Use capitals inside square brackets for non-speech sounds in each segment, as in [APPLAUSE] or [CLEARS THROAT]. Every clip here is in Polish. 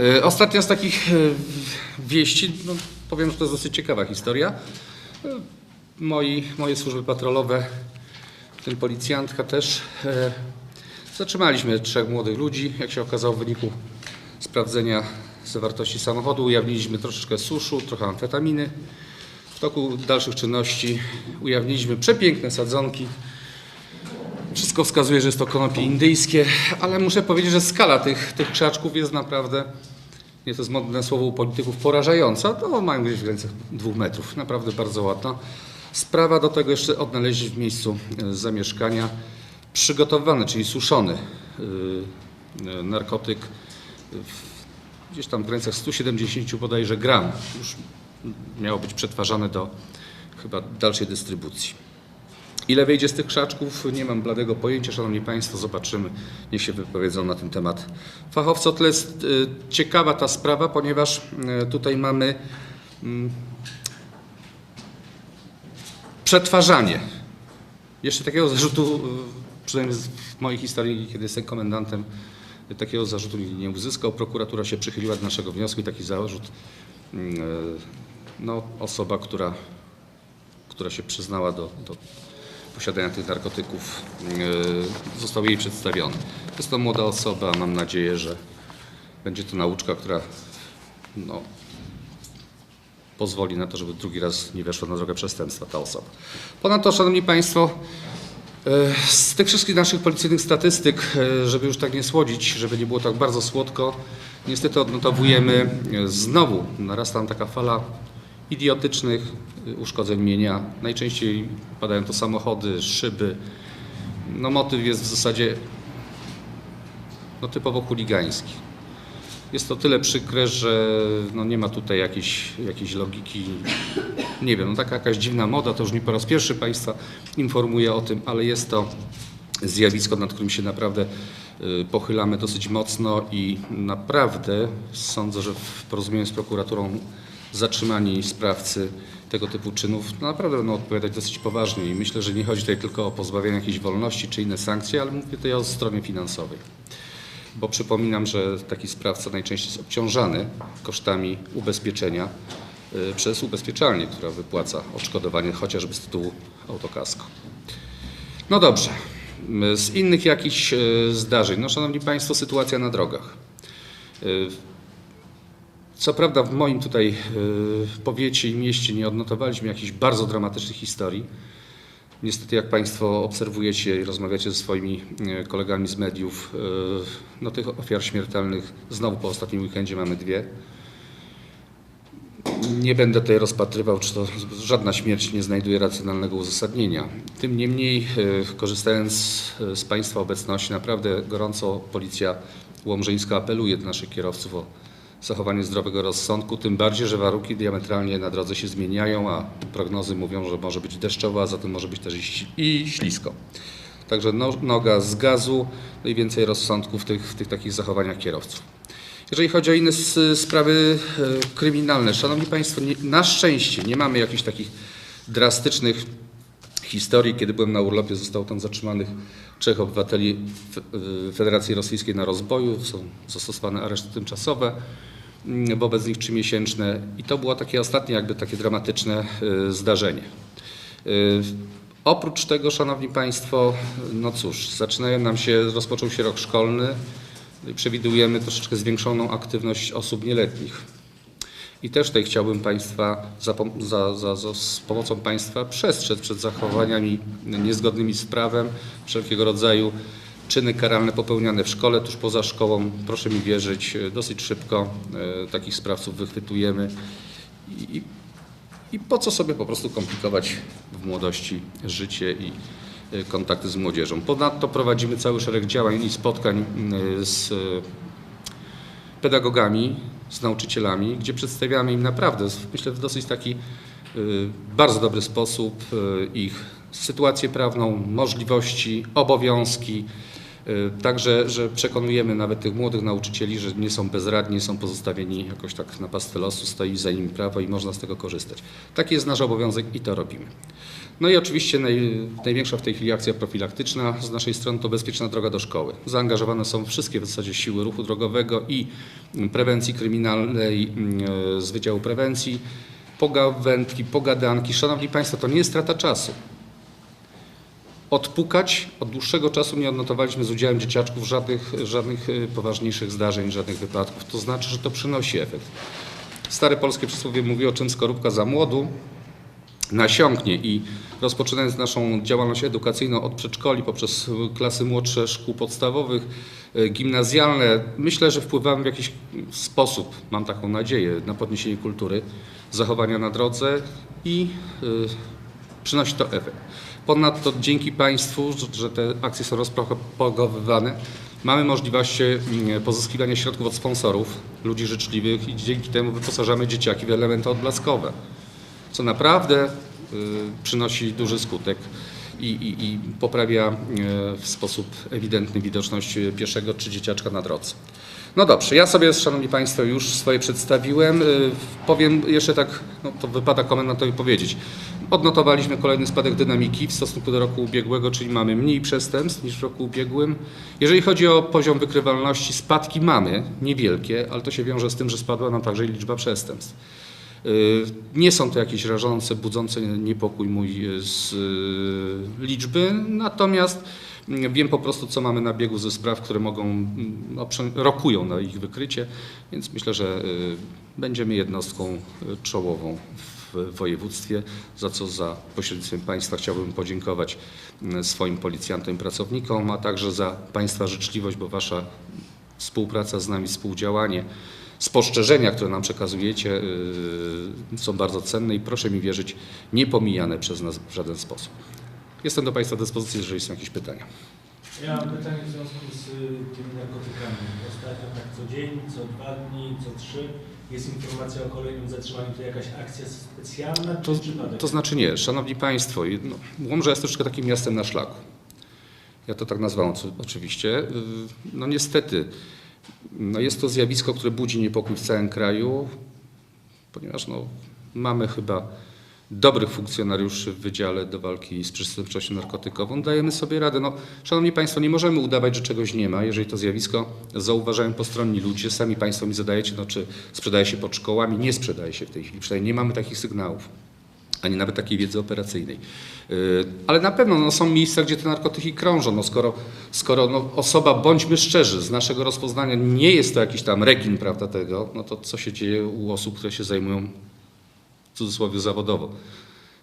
E, Ostatnia z takich e, wieści, no, powiem, że to jest dosyć ciekawa historia. E, Moi, moje służby patrolowe, w tym policjantka też, zatrzymaliśmy trzech młodych ludzi. Jak się okazało w wyniku sprawdzenia zawartości samochodu ujawniliśmy troszeczkę suszu, trochę amfetaminy. W toku dalszych czynności ujawniliśmy przepiękne sadzonki. Wszystko wskazuje, że jest to konopie indyjskie, ale muszę powiedzieć, że skala tych, tych krzaczków jest naprawdę, nie to jest modne słowo u polityków, porażająca. To mają gdzieś w granicach dwóch metrów. Naprawdę bardzo ładna. Sprawa do tego jeszcze odnaleźli w miejscu e, zamieszkania przygotowany, czyli suszony y, y, narkotyk w, gdzieś tam w granicach 170 bodajże gram. Już miało być przetwarzane do chyba dalszej dystrybucji. Ile wyjdzie z tych krzaczków, nie mam bladego pojęcia. Szanowni Państwo, zobaczymy. Niech się wypowiedzą na ten temat fachowcy. O tyle jest y, ciekawa ta sprawa, ponieważ y, tutaj mamy mm, przetwarzanie. Jeszcze takiego zarzutu, y, przynajmniej w mojej historii, kiedy jestem komendantem, takiego zarzutu nie uzyskał. Prokuratura się przychyliła do naszego wniosku i taki zarzut, y, no, osoba, która, która się przyznała do, do posiadania tych narkotyków, y, został jej przedstawiony. Jest to młoda osoba, mam nadzieję, że będzie to nauczka, która no, pozwoli na to, żeby drugi raz nie weszła na drogę przestępstwa ta osoba. Ponadto, Szanowni Państwo, e, z tych wszystkich naszych policyjnych statystyk, e, żeby już tak nie słodzić, żeby nie było tak bardzo słodko, niestety odnotowujemy e, znowu, narasta nam taka fala idiotycznych e, uszkodzeń mienia. Najczęściej padają to samochody, szyby. No motyw jest w zasadzie no, typowo chuligański. Jest to tyle przykre, że no nie ma tutaj jakiejś, jakiejś logiki. Nie wiem, no taka jakaś dziwna moda, to już nie po raz pierwszy Państwa informuję o tym, ale jest to zjawisko, nad którym się naprawdę y, pochylamy dosyć mocno i naprawdę sądzę, że w porozumieniu z prokuraturą zatrzymani sprawcy tego typu czynów no naprawdę będą odpowiadać dosyć poważnie i myślę, że nie chodzi tutaj tylko o pozbawienie jakiejś wolności czy inne sankcje, ale mówię tutaj o stronie finansowej bo przypominam, że taki sprawca najczęściej jest obciążany kosztami ubezpieczenia y, przez ubezpieczalnię, która wypłaca odszkodowanie chociażby z tytułu autokasko. No dobrze, Y, z innych jakichś y, zdarzeń, no szanowni państwo, sytuacja na drogach. Co prawda w moim tutaj y, powiecie i mieście nie odnotowaliśmy jakichś bardzo dramatycznych historii, Niestety, jak Państwo obserwujecie i rozmawiacie ze swoimi e, kolegami z mediów, e, no tych ofiar śmiertelnych znowu po ostatnim weekendzie mamy dwie. Nie będę tutaj rozpatrywał, czy to żadna śmierć nie znajduje racjonalnego uzasadnienia. Tym niemniej, e, korzystając z- z Państwa obecności, naprawdę gorąco Policja Łomżyńska apeluje do naszych kierowców o zachowanie zdrowego rozsądku, tym bardziej, że warunki diametralnie na drodze się zmieniają, a prognozy mówią, że może być deszczowo, a zatem może być też i ślisko. Także no, noga z gazu, no i więcej rozsądku w tych, w tych takich zachowaniach kierowców. Jeżeli chodzi o inne sprawy e, kryminalne, Szanowni Państwo, nie, na szczęście nie mamy jakichś takich drastycznych historii. Kiedy byłem na urlopie, zostało tam zatrzymanych trzech obywateli y, Federacji Rosyjskiej na rozboju. Są zastosowane areszty tymczasowe, wobec nich trzymiesięczne. I to było takie ostatnie, jakby takie dramatyczne y, zdarzenie. Y, Oprócz tego, Szanowni Państwo, no cóż, zaczynają nam się, rozpoczął się rok szkolny i przewidujemy troszeczkę zwiększoną aktywność osób nieletnich. I też tutaj chciałbym Państwa za, za, za, z pomocą Państwa przestrzec przed zachowaniami niezgodnymi z prawem, wszelkiego rodzaju czyny karalne popełniane w szkole, tuż poza szkołą. Proszę mi wierzyć, e, dosyć szybko e, takich sprawców wychwytujemy. I, i, po co sobie po prostu komplikować w młodości życie i e, kontakty z młodzieżą. Ponadto prowadzimy cały szereg działań i spotkań z pedagogami, z nauczycielami, gdzie przedstawiamy im naprawdę, myślę, w dosyć taki bardzo dobry sposób ich sytuację prawną, możliwości, obowiązki, Także, że przekonujemy nawet tych młodych nauczycieli, że nie są bezradni, nie są pozostawieni jakoś tak na pastwę losu, stoi za nimi prawo i można z tego korzystać. Taki jest nasz obowiązek i to robimy. No i oczywiście naj, największa w tej chwili akcja profilaktyczna z naszej strony to bezpieczna droga do szkoły. Zaangażowane są wszystkie w zasadzie siły ruchu drogowego i mm, prewencji kryminalnej mm, z Wydziału Prewencji, pogawędki, pogadanki. Szanowni Państwo, to nie jest strata czasu. Odpukać od dłuższego czasu nie odnotowaliśmy z udziałem dzieciaczków żadnych, żadnych y, poważniejszych zdarzeń, żadnych wypadków. To znaczy, że to przynosi efekt. Stare polskie przysłowie mówi o czym skorupka za młodu nasiąknie i rozpoczynając naszą działalność edukacyjną od przedszkoli poprzez klasy młodsze szkół podstawowych, y, gimnazjalne, myślę, że wpływamy w jakiś sposób, mam taką nadzieję, na podniesienie kultury, zachowania na drodze i y, przynosi to efekt. Ponadto dzięki Państwu, że- te akcje są rozpropagowywane, mamy możliwość mm, pozyskiwania środków od sponsorów, ludzi życzliwych i dzięki temu wyposażamy dzieciaki w elementy odblaskowe co naprawdę y, przynosi duży skutek i, i, i poprawia y, w sposób ewidentny widoczność pieszego czy dzieciaczka na drodze. No dobrze, ja sobie, Szanowni Państwo, już swoje przedstawiłem. Y, Powiem jeszcze tak, no to wypada komendantowi powiedzieć. Odnotowaliśmy kolejny spadek dynamiki w stosunku do roku ubiegłego, czyli mamy mniej przestępstw niż w roku ubiegłym. Jeżeli chodzi o poziom wykrywalności, spadki mamy, niewielkie, ale to się wiąże z tym, że spadła nam także liczba przestępstw. Y, Nie są to jakieś rażące, budzące niepokój mój y, z liczby, natomiast wiem po prostu, co mamy na biegu ze spraw, które mogą, mm, no, rokują na ich wykrycie, więc myślę, że y, będziemy jednostką y, czołową w województwie, za co za pośrednictwem Państwa chciałbym podziękować mm, swoim policjantom i pracownikom, a także za Państwa życzliwość, bo Wasza współpraca z nami, współdziałanie, spostrzeżenia, które nam przekazujecie, yy, są bardzo cenne i proszę mi wierzyć, nie pomijane przez nas w żaden sposób. Jestem do Państwa dyspozycji, jeżeli są jakieś pytania. Ja mam pytanie w związku z y, tymi narkotykami. Ostatnio tak co dzień, co dwa dni, co trzy jest informacja o kolejnym zatrzymaniu. To jakaś akcja specjalna To, to znaczy nie, Szanowni Państwo, no, Łomża jest troszeczkę takim miastem na szlaku. Ja to tak nazwałem oczywiście. Yy, No niestety, no jest to zjawisko, które budzi niepokój w całym kraju, ponieważ no, mamy chyba dobrych funkcjonariuszy w Wydziale do walki z przestępczością narkotykową. Dajemy sobie radę. No, szanowni Państwo, nie możemy udawać, że czegoś nie ma. Jeżeli to zjawisko zauważają postronni ludzie, sami Państwo mi zadajecie, no, czy sprzedaje się pod szkołami. Nie sprzedaje się w tej chwili, przynajmniej nie mamy takich sygnałów ani nawet takiej wiedzy operacyjnej. Yy, Ale na pewno no, są miejsca, gdzie te narkotyki krążą. No, skoro skoro no, osoba, bądźmy szczerzy, z naszego rozpoznania nie jest to jakiś tam rekin prawda, tego, no to co się dzieje u osób, które się zajmują w cudzysłowie zawodowo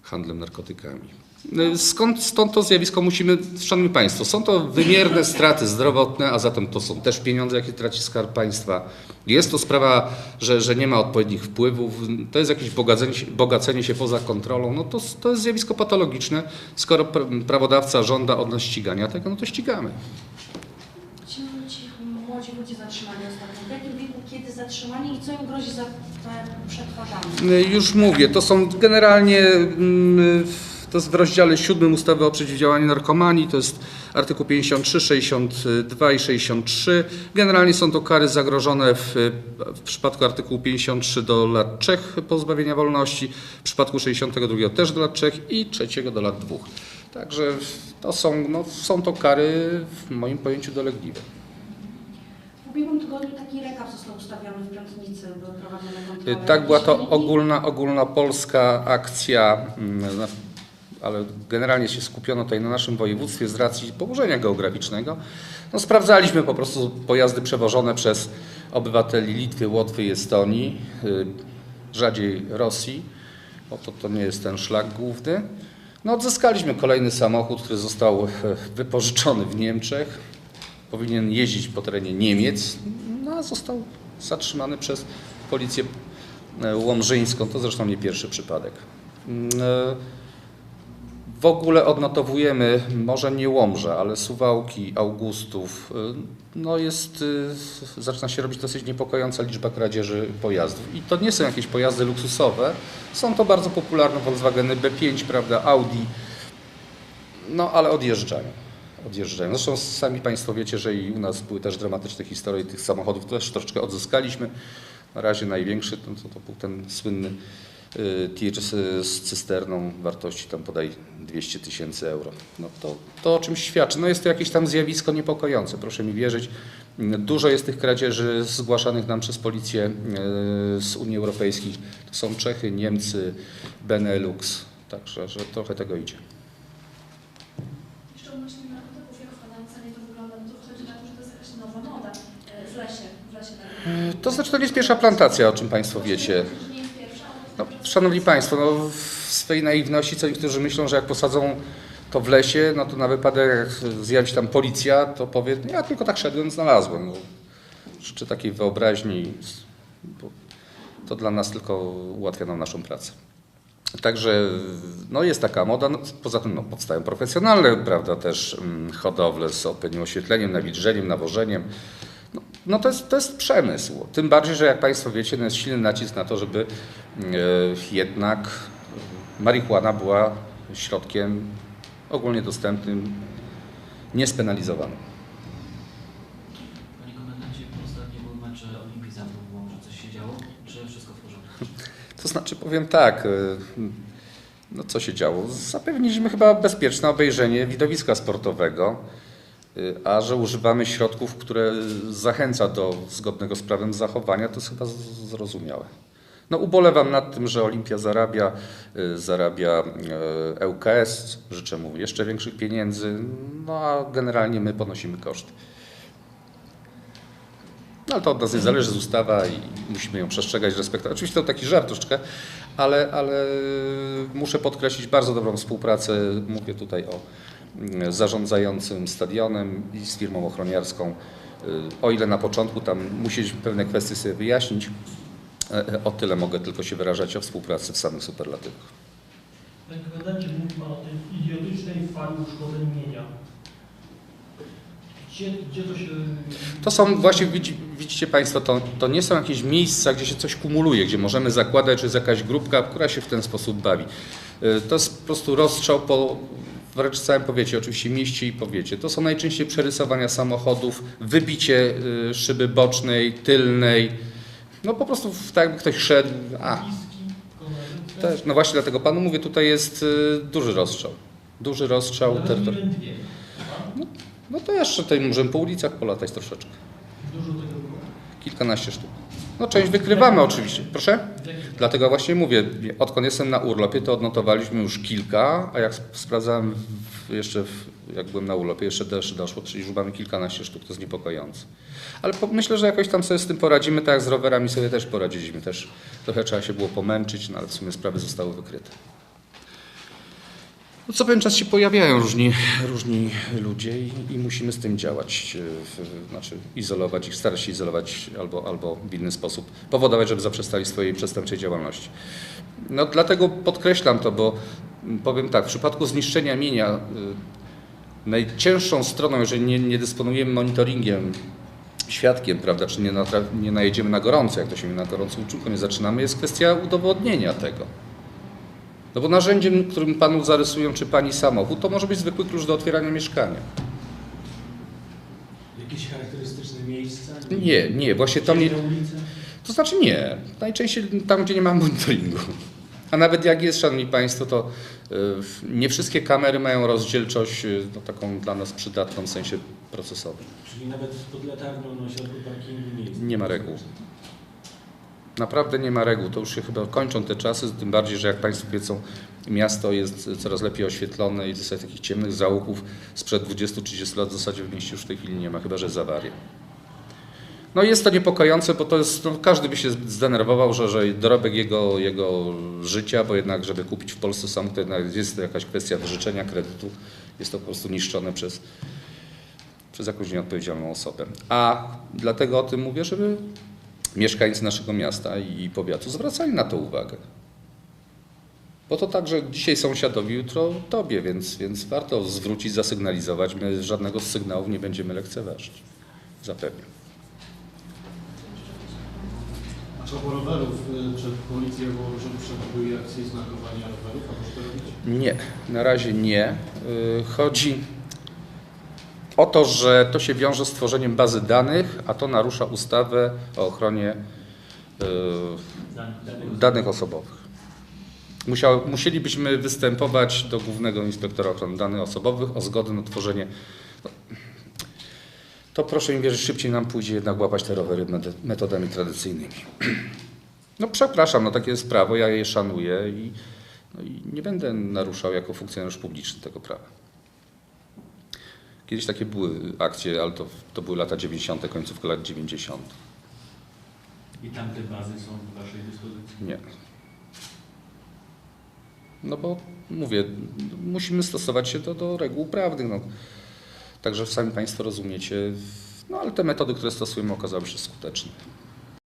handlem narkotykami. Yy, Skąd, stąd to zjawisko musimy, Szanowni Państwo, są to wymierne straty zdrowotne, a zatem to są też pieniądze, jakie traci Skarb Państwa. Jest to sprawa, że, że nie ma odpowiednich wpływów, to jest jakieś bogacenie bogacenie się poza kontrolą, no to, to jest zjawisko patologiczne. Skoro pra- prawodawca żąda od nas ścigania tego, no to ścigamy. Ci, ci młodzi ludzie zatrzymani jakim wieku, kiedy zatrzymani i co im grozi za przetwarzanie? Y, Już mówię, to są generalnie, mm, to jest w rozdziale 7 ustawy o przeciwdziałaniu narkomanii, to jest artykuł 53, 62 i 63. Generalnie są to kary zagrożone w, w przypadku artykułu 53 do lat 3 pozbawienia wolności, w przypadku 62 też do lat 3 i trzeciego do lat 2. Także to są, no, są to kary w moim pojęciu dolegliwe. Ubiegłym tygodniu taki rekap został ustawiony w Piątnicy, były prowadzone kontrole. Tak, była to ogólna, ogólnopolska akcja, mm, ale generalnie się skupiono tutaj na naszym województwie z racji położenia geograficznego. No, sprawdzaliśmy po prostu pojazdy przewożone przez obywateli Litwy, Łotwy i Estonii, y, rzadziej Rosji, bo to, to nie jest ten szlak główny. No, odzyskaliśmy kolejny samochód, który został e, wypożyczony w Niemczech. Powinien jeździć po terenie Niemiec, no, a został zatrzymany przez policję e, łomżyńską. To zresztą nie pierwszy przypadek. Mm, e, W ogóle odnotowujemy, może nie Łomża, ale Suwałki, Augustów. e, No jest, zaczyna się robić dosyć niepokojąca liczba kradzieży pojazdów. I to nie są jakieś pojazdy luksusowe, są to bardzo popularne Volkswageny B5, prawda, Audi, no ale odjeżdżają. Odjeżdżają. Zresztą sami Państwo wiecie, że i u nas były też dramatyczne historie tych samochodów, też troszeczkę odzyskaliśmy. Na razie największy to, to, to był ten słynny y, tir z, z cysterną wartości tam podaj 200 tysięcy euro. No to, to o czymś świadczy. No jest to jakieś tam zjawisko niepokojące, proszę mi wierzyć. Dużo jest tych kradzieży zgłaszanych nam przez policję y, z Unii Europejskiej. To są Czechy, Niemcy, Benelux. Także że trochę tego idzie. Jeszcze odnośnie narkotyków, jak w Pana ocenie to wygląda? No to chodzi na to, że to jest jakaś nowa moda e, w lesie, w lesie tak. To znaczy to nie jest pierwsza plantacja, o czym Państwo wiecie. No, szanowni Państwo, no, w swej naiwności co niektórzy myślą, że jak posadzą to w lesie, no to na wypadek zjawi się tam policja, to powie, ja tylko tak szedłem, znalazłem. No, życzę takiej wyobraźni, bo to dla nas tylko ułatwia nam naszą pracę. Także no jest taka moda, no, poza tym no, powstają profesjonalne, prawda, też mm, hodowle z odpowiednim oświetleniem, nawilżeniem, nawożeniem. No, to, jest, to jest przemysł. Tym bardziej, że jak Państwo wiecie, no jest silny nacisk na to, żeby e, jednak marihuana była środkiem ogólnie dostępnym, niespenalizowanym. Panie komendancie, ostatnio były mecze Olimpii Zabrów w Łomży. Coś się działo? Czy wszystko w porządku? To znaczy powiem tak, e, no co się działo? Zapewniliśmy chyba bezpieczne obejrzenie widowiska sportowego, a że używamy środków, które zachęca do zgodnego z prawem zachowania, to jest chyba zrozumiałe. No ubolewam nad tym, że Olimpia zarabia, e, zarabia e, ŁKS, życzę mu jeszcze większych pieniędzy, no a generalnie my ponosimy koszty. No ale to od nas nie zależy, z ustawa i musimy ją przestrzegać, respektować. Oczywiście to taki żart troszeczkę, ale, ale muszę podkreślić bardzo dobrą współpracę, mówię tutaj o mm, zarządzającym stadionem i z firmą ochroniarską. Y, O ile na początku tam musieliśmy pewne kwestie sobie wyjaśnić, e, o tyle mogę tylko się wyrażać o współpracy w samych superlatywach. Panie komendancie, mówi Pan o tej idiotycznej fali uszkodzeń mienia. Gdzie, gdzie to się... To są właśnie, widzicie Państwo, to, to nie są jakieś miejsca, gdzie się coś kumuluje, gdzie możemy zakładać, że jest jakaś grupka, która się w ten sposób bawi. Y, To jest po prostu rozstrzał po wręcz całym powiecie, oczywiście mieście i powiecie. To są najczęściej przerysowania samochodów, wybicie y, szyby bocznej, tylnej. No po prostu tak jakby ktoś szedł, a też, no właśnie dlatego Panu mówię, tutaj jest y, duży rozstrzał. Duży rozstrzał. Dwie. No to jeszcze tutaj możemy po ulicach polatać troszeczkę. Dużo. Kilkanaście sztuk. No część wykrywamy oczywiście. Proszę? Dlatego właśnie mówię, odkąd jestem na urlopie, to odnotowaliśmy już kilka, a jak sp- sprawdzałem jeszcze, w, jak byłem na urlopie, jeszcze też doszło, czyli już mamy kilkanaście sztuk, to jest niepokojące. Ale po, myślę, że jakoś tam sobie z tym poradzimy, tak jak z rowerami sobie też poradziliśmy. Też trochę trzeba się było pomęczyć, no ale w sumie sprawy zostały wykryte. No co pewien czas się pojawiają różni, różni ludzie i, i musimy z tym działać, e, w, znaczy izolować ich, starać się izolować albo, albo w inny sposób powodować, żeby zaprzestali swojej przestępczej działalności. No dlatego podkreślam to, bo mm, powiem tak, w przypadku zniszczenia mienia y, najcięższą stroną, jeżeli nie, nie dysponujemy monitoringiem, świadkiem, prawda, czy nie, natra- nie najedziemy na gorąco, jak to się mówi, na gorącą uczynku nie zaczynamy, jest kwestia udowodnienia tego. No bo narzędziem, którym panu zarysują, czy pani samochód, to może być zwykły klucz do otwierania mieszkania. Jakieś charakterystyczne miejsca? Nie, nie, właśnie. Ciemne ulice? To znaczy nie. Najczęściej tam, gdzie nie ma monitoringu. A nawet jak jest, Szanowni Państwo, to y, nie wszystkie kamery mają rozdzielczość y, no, taką dla nas przydatną w sensie procesowym. Czyli nawet pod latarnią na środku parkingu nie jest. Nie ma reguł. Naprawdę nie ma reguł. To już się chyba kończą te czasy, tym bardziej, że jak Państwo wiedzą, miasto jest coraz lepiej oświetlone i w zasadzie takich ciemnych zaułków sprzed 20-30 lat w zasadzie w mieście już w tej chwili nie ma, chyba że jest awaria. No jest to niepokojące, bo to jest, no, każdy by się zdenerwował, że, że dorobek jego, jego życia, bo jednak żeby kupić w Polsce samochód, to jednak jest to jakaś kwestia wyżyczenia kredytu, jest to po prostu niszczone przez, przez jakąś nieodpowiedzialną osobę. A dlatego o tym mówię, żeby mieszkańcy naszego miasta i powiatu zwracali na to uwagę. Bo to także dzisiaj sąsiadowi, jutro tobie, więc, więc warto zwrócić, zasygnalizować. My żadnego z sygnałów nie będziemy lekceważyć. Zapewniam. A propos rowerów, y, czy policja Wołożyn przewiduje akcję znakowania rowerów? A może to robić? Nie, na razie nie. Y, Chodzi. O to, że to się wiąże z tworzeniem bazy danych, a to narusza ustawę o ochronie y, danych osobowych. Musiał, musielibyśmy występować do Głównego Inspektora Ochrony Danych Osobowych o zgodę na tworzenie. No, to proszę mi wierzyć, szybciej nam pójdzie jednak łapać te rowery metodami tradycyjnymi. [CLEARS THROAT] No przepraszam, no takie jest prawo, ja je szanuję i, no i nie będę naruszał jako funkcjonariusz publiczny tego prawa. Kiedyś takie były akcje, ale to, to były lata 90., końcówka lat 90. I tamte bazy są w Waszej dyspozycji? Nie. No bo mówię, musimy stosować się do, do reguł prawnych. No. Także sami Państwo rozumiecie, no ale te metody, które stosujemy, okazały się skuteczne.